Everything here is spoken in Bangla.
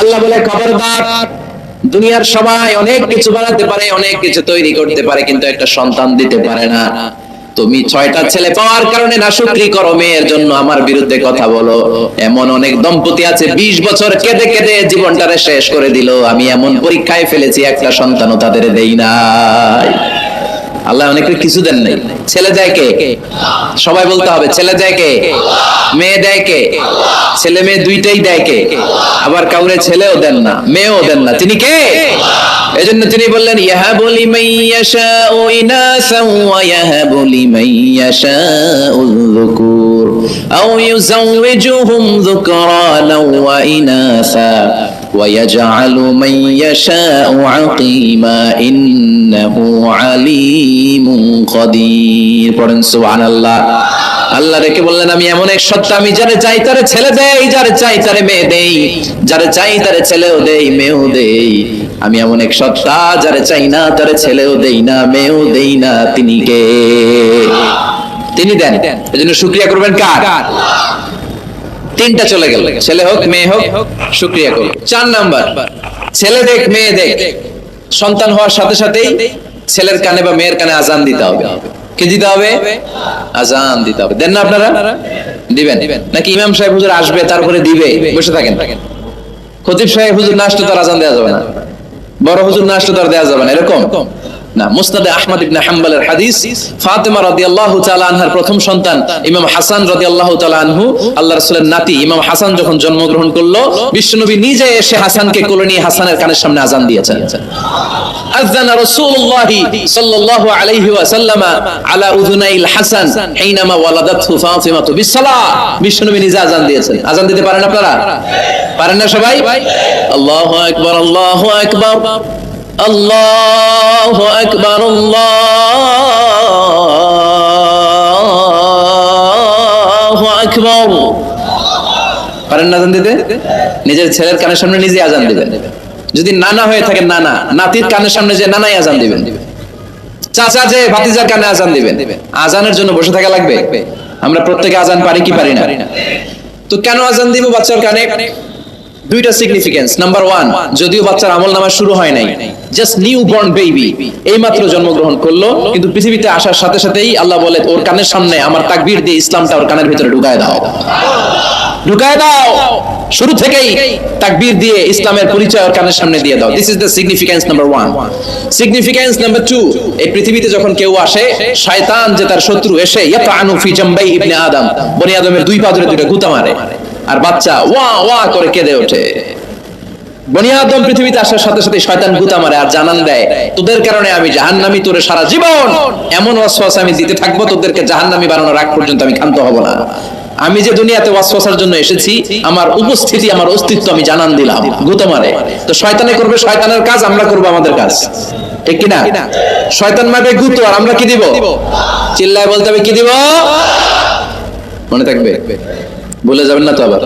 আল্লাহ বলে, খবরদার, দুনিয়ার সবাই অনেক কিছু বানাতে পারে, অনেক কিছু তৈরি করতে পারে, কিন্তু একটা সন্তান দিতে পারে না। তুমি ছয়টা ছেলে পাওয়ার কারণে না শুক্রি করো, মেয়ের জন্য আমার বিরুদ্ধে কথা বলো। এমন অনেক দম্পতি আছে, বিশ বছর কেঁদে কেঁদে জীবনটারে শেষ করে দিল। আমি এমন পরীক্ষায় ফেলেছি, একটা সন্তানও তাদের দেই নাই। আল্লাহ অনেকে কিছু দেন নাই। ছেলে দেয় কে? সবাই বলতে হবে, ছেলে দেয় কে? মেয়ে দেয় কে? ছেলে মেয়ে দুইটাই দেয় কে? আবার কাউরে ছেলেও দেন না, মেয়েও দেন না। তিনি কে? এজন্য তিনি বললেন, ইয়াহাবু লিমান ইয়াশাউ ইনাসান ওয়া ইয়াহাবু লিমান ইয়াশাউ যুকুর। আও ইউযাওwijuhum যুকরানা ওয়া ইনাসা। ويجعل من يشاء عقيما إنه عليم قدير পড়েন সুবহানাল্লাহ আল্লাহ রেখে বললেন আমি এমন এক সত্তা আমি যারে চাই তারে ছেলে দেই যারে চাই তারে মেয়ে দেই যারে চাই তারে ছেলেও দেই মেয়েও দেই আমি এমন এক সত্তা যারে চাই না তারে ছেলেও দেই না মেয়েও দেই না তিনি কে তিনি দেন এজন্য শুকরিয়া করবেন কার তিনটা চলে গেল। ছেলে হোক, মেয়ে হোক শুক্রিয়া করো চার নাম্বার, ছেলে দেখ, মেয়ে দেখ। সন্তান হওয়ার সাথে সাথেই ছেলের কানে বা মেয়ের কানে আজান দিতে হবে। দিতে হবে? আজান দিতে হবে। দেন না আপনারা? দিবেন। নাকি ইমাম সাহেব হুজুর আসবে, তারপরে দিবে? বসে থাকেন। খতিব সাহেব হুজুর না আসলে তার আজান দেওয়া যাবে না। বড় হুজুর না আসলে তার দেওয়া যাবে না, এরকম? না মুসনাদে আহমদ ইবনে হাম্বলের হাদিস, ফাতেমা রাদিয়াল্লাহু তাআলা আনহার প্রথম সন্তান, ইমাম হাসান রাদিয়াল্লাহু তাআলা আনহু, আল্লাহ রাসূলের নাতি ইমাম হাসান যখন জন্মগ্রহণ করল, বিশ্বনবী নিজে এসে হাসানকে কোলে নিয়ে হাসানের কানের সামনে আজান দিয়েছেন। আযানা রাসূলুল্লাহ সাল্লাল্লাহু আলাইহি ওয়াসাল্লাম আলা উযুনাইল হাসান হিনামা ওয়ালাদাতহু ফাতিমাতু বিসসালাহ। বিশ্বনবী নিজে আজান দিয়েছেন। আজান দিতে পারেন আপনারা? পারেন না সবাই? আল্লাহু আকবার আল্লাহু আকবার। আল্লাহু আকবার আকবার। পারেন না দিতে? নিজের ছেলের কানের সামনে নিজে আজান দিবেন। যদি নানা হয়ে থাকে, নানা। নাতির কানের সামনে যে নানাই আজান দিবেন। চাচা যে ভাতিজার কানে আজান দিবেন। আজানের জন্য বসে থাকা লাগবে? আমরা প্রত্যেকে আজান পারি কি পারি না? তো কেন আজান দিব বাচ্চার কানে? দুইটা সিগনিফিকেন্স নাম্বার ওয়ান যদিও বাচ্চার আমল নামা শুরু হয় নাই জাস্ট নিউ বর্ন বেবি এই মাত্র জন্মগ্রহণ করল, কিন্তু পৃথিবীতে আসার সাথে সাথেই আল্লাহ বলে, ওর কানের সামনে আমার তাকবীর দিয়ে ইসলামটা ওর কানের ভিতরে ঢুকায় দাও। ঢুকায় দাও। শুরু থেকেই তাকবীর দিয়ে ইসলামের পরিচয় ওর কানের সামনে দিয়ে দাও। This is the significance number one significance number two এই পৃথিবীতে যখন কেউ আসে, শয়তান যে তার শত্রু এসে ইয়াতানু ফি জামবাই ইবনে আদম। বনি আদমের দুই পা ধরে দুইটা গুতা মারে। আর বাচ্চা ওয়া ওয়া করে কেঁদে ওঠে। বনি আদম পৃথিবীতে আসার সাথে সাথে শয়তান গুতা মারে আর জানান দেয়, তোদের কারণে আমি জাহান্নামী তোরে সারা জীবন, এমন ওয়াসওয়াস আমি দিতে থাকব, তোদেরকে জাহান্নামী বানানোর আগ পর্যন্ত আমি ক্ষান্ত হব না। আমি যে দুনিয়াতে ওয়াসওয়াসার জন্য এসেছি, আমার উপস্থিতি, আমার অস্তিত্ব আমি জানান দিলাম, গুতা মারে। তো শয়তানে করবে, শয়তানের কাজ, আমরা করব আমাদের কাজ। ঠিক কিনা? শয়তান মারবে গুতো, আর আমরা কি দিব? চিল্লায় বলতে হবে, কি দিব? মনে থাকবে? বলে যাবেন না তো আবার।